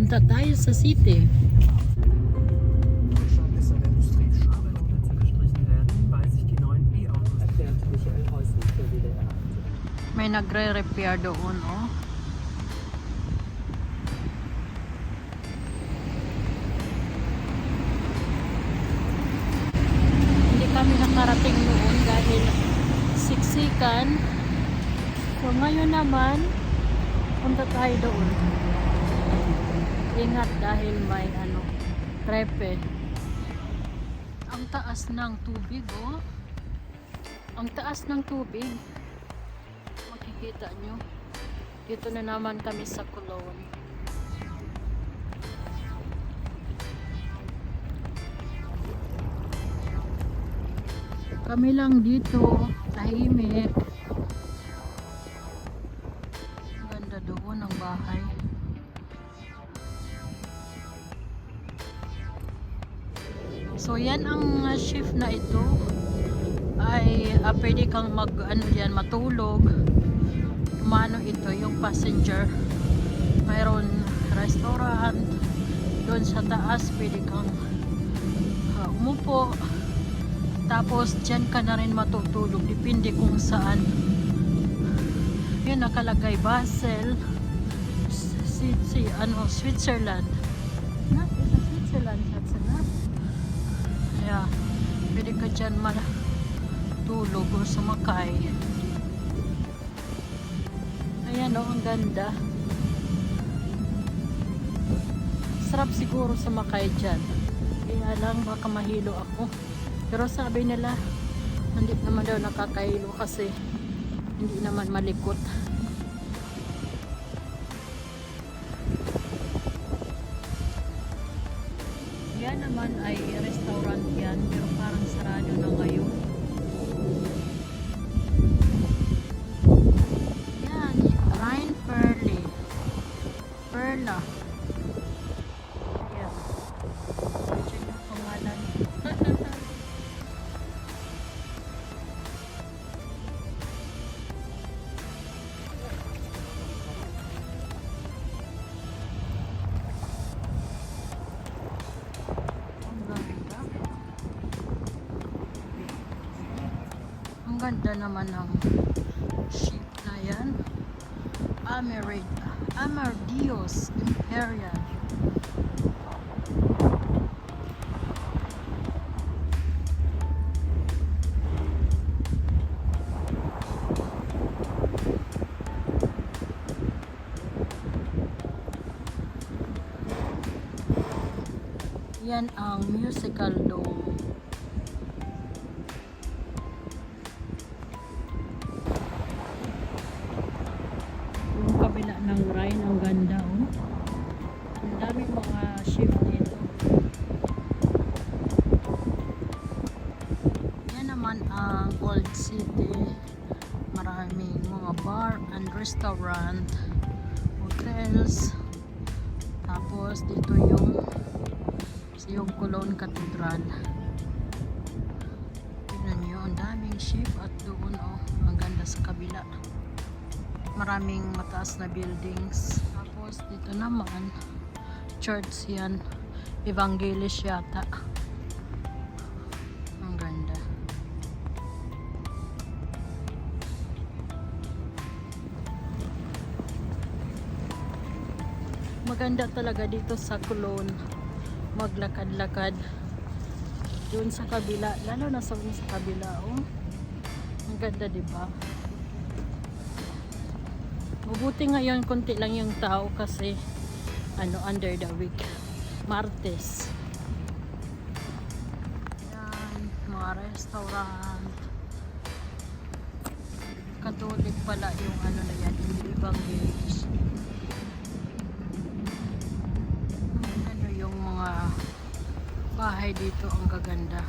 Punta tayo sa city. May nagre-repair doon, oh. Hindi kami nakarating noon dahil siksikan. So ngayon naman, punta tayo doon. Ingat dahil may ano, trepe. Ang taas ng tubig, oh. Ang taas ng tubig. Makikita nyo. Dito na naman kami sa Cologne kami lang dito tahimik. Ganda doon ang bahay so yan ang uh, shift na ito. Ay ah, pwede kang mag ano diyan matulog. Umano ito yung passenger. Mayroon restaurant. Doon sa taas pwede kang ah, umupo. Tapos dyan ka na rin matutulog depende kung saan. Yun nakalagay Basel si, si ano Switzerland. Na Switzerland? Sa na yeah pwede ka dyan matulog o sumakay Ayan o, ang ganda. Sarap siguro sumakay dyan. Kaya lang, baka mahilo ako. Pero sabi nila, hindi naman daw nakakahilo kasi hindi naman malikot. Naman ay restaurant yan, pero parang sarado na ngayon. Yan, Rhine Perle. Perla. Ayan. Ganda naman ng ship na yan. Amerid, Amardios Imperial. Yan ang musical dome. Ng Rhine, ang ganda oh. Ang daming mga ship dito. Yan naman ang Old City. Maraming mga bar and restaurant, hotels. Tapos dito yung yung Cologne Cathedral. Tingnan nyo, ang daming ship at doon oh, ang ganda sa kabila maraming mataas na buildings. Tapos dito naman church yan. Evangelist yata. Ang ganda. Maganda talaga dito sa Cologne. Maglakad-lakad. Doon sa kabila lalo na sa, sa kabila oh. Ang ganda di ba Mabuti ngayon konti lang yung tao kasi ano under the week. Martes. Yan, mga restaurant. Catholic pala yung ano na yan, hindi evangelist. Ano yung mga bahay dito ang gaganda.